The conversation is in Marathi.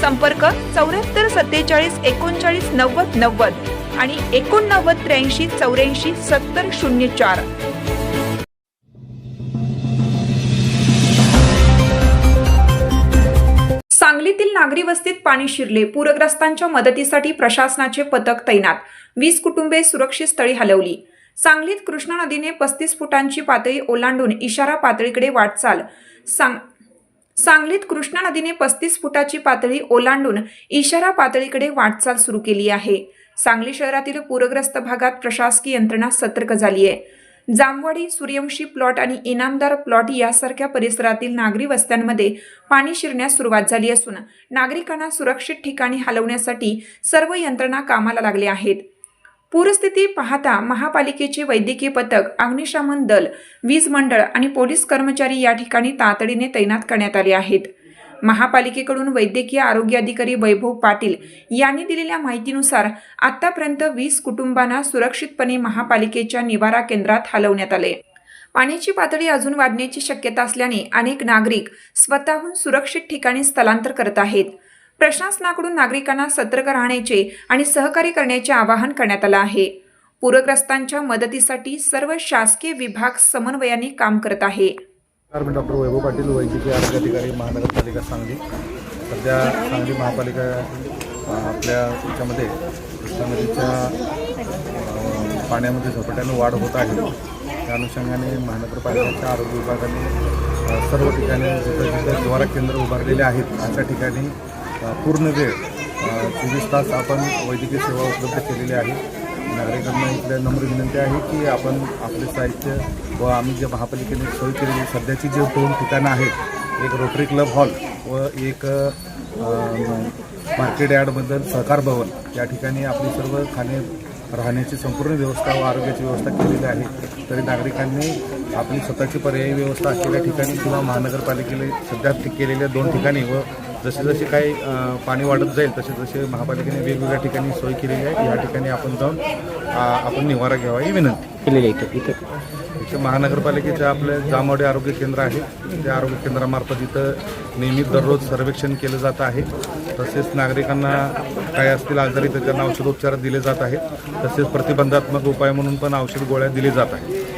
संपर्क चौऱ्याहत्तर सत्तेचाळीस एकोणचाळीस नव्वद नव्वद आणि एकोणनव्वद त्र्याऐंशी चौऱ्याऐंशी सत्तर शून्य चार. सांगलीतील नागरी वस्तीत पाणी शिरले. पूरग्रस्तांच्या मदतीसाठी प्रशासनाचे पथक तैनात. वीस कुटुंबे सुरक्षित स्थळी हलवली. सांगलीत कृष्णा नदीने पस्तीस फुटांची पातळी ओलांडून इशारा पातळीकडे वाटचाल. सांग सांगलीत कृष्णा नदीने पस्तीस फुटाची पातळी ओलांडून इशारा पातळीकडे वाटचाल सुरू केली आहे. सांगली शहरातील पूरग्रस्त भागात प्रशासकीय यंत्रणा सतर्क झाली आहे. जामवाडी सूर्यवंशी प्लॉट आणि इनामदार प्लॉट यासारख्या परिसरातील नागरी वस्त्यांमध्ये पाणी शिरण्यास सुरुवात झाली असून नागरिकांना सुरक्षित ठिकाणी हलवण्यासाठी सर्व यंत्रणा कामाला लागल्या आहेत. पूरस्थिती पाहता महापालिकेचे वैद्यकीय पथक अग्निशमन दल वीज मंडळ आणि पोलीस कर्मचारी या ठिकाणी तातडीने तैनात करण्यात आले आहेत. महापालिकेकडून वैद्यकीय आरोग्य अधिकारी वैभव पाटील यांनी दिलेल्या माहितीनुसार आतापर्यंत वीस कुटुंबांना सुरक्षितपणे महापालिकेच्या निवारा केंद्रात हलवण्यात आले. पाण्याची पातळी अजून वाढण्याची शक्यता असल्याने अनेक नागरिक स्वतःहून सुरक्षित ठिकाणी स्थलांतर करत आहेत. प्रशासनाकडून नागरिकांना सतर्क राहण्याचे आणि सहकार्य करण्याचे आवाहन करण्यात आलं आहे. पूरग्रस्तांच्या मदतीसाठी सर्व शासकीय विभाग समन्वयाने काम करत आहे. डॉक्टर वैभव पाटील वैद्यकीय आरोग्य अधिकारी महानगरपालिका सांगली. सध्या सांगली महापालिका आपल्या याच्यामध्ये कृष्णा नदीच्या पाण्यामध्ये झपाट्याने वाढ होत आहे. त्या अनुषंगाने महानगरपालिकेच्या आरोग्य विभागाने सर्व ठिकाणी जिथं जिथं निवारा केंद्र उभारलेले आहेत अशा ठिकाणी पूर्ण वेळ चोवीस तास आपण वैद्यकीय सेवा उपलब्ध केलेली आहे. नागरिकांना इथल्या नम्र विनंती आहे की आपण आपले साहित्य व आम्ही जे महापालिकेने सोय केलेली सध्याची जे दोन ठिकाणं आहेत एक रोटरी क्लब हॉल व एक मार्केट यार्डबद्दल सहकार भवन या ठिकाणी आपली सर्व खाणे राहण्याची संपूर्ण व्यवस्था व आरोग्याची व्यवस्था केलेली आहे. तरी नागरिकांनी आपली स्वतःची पर्यायी व्यवस्था असलेल्या ठिकाणी किंवा महानगरपालिकेने सध्या केलेल्या दोन ठिकाणी व जसे जसे काही पाणी वाढत जाईल तसे तसे महापालिकेने वेगवेगळ्या ठिकाणी सोय केलेली आहे. या ठिकाणी आपण जाऊन आपण निवारा घ्यावा ही विनंती. केलेले इथं इथं. इथे महानगरपालिकेचे आपले जामवाडी आरोग्य केंद्र आहे. त्या आरोग्य केंद्रामार्फत इथं नियमित दररोज सर्वेक्षण केलं जात आहे. तसेच नागरिकांना काय असतील आजारी तर त्यांना औषधोपचार दिले जात आहेत. तसेच प्रतिबंधात्मक उपाय म्हणून पण औषध गोळ्या दिले जात आहेत.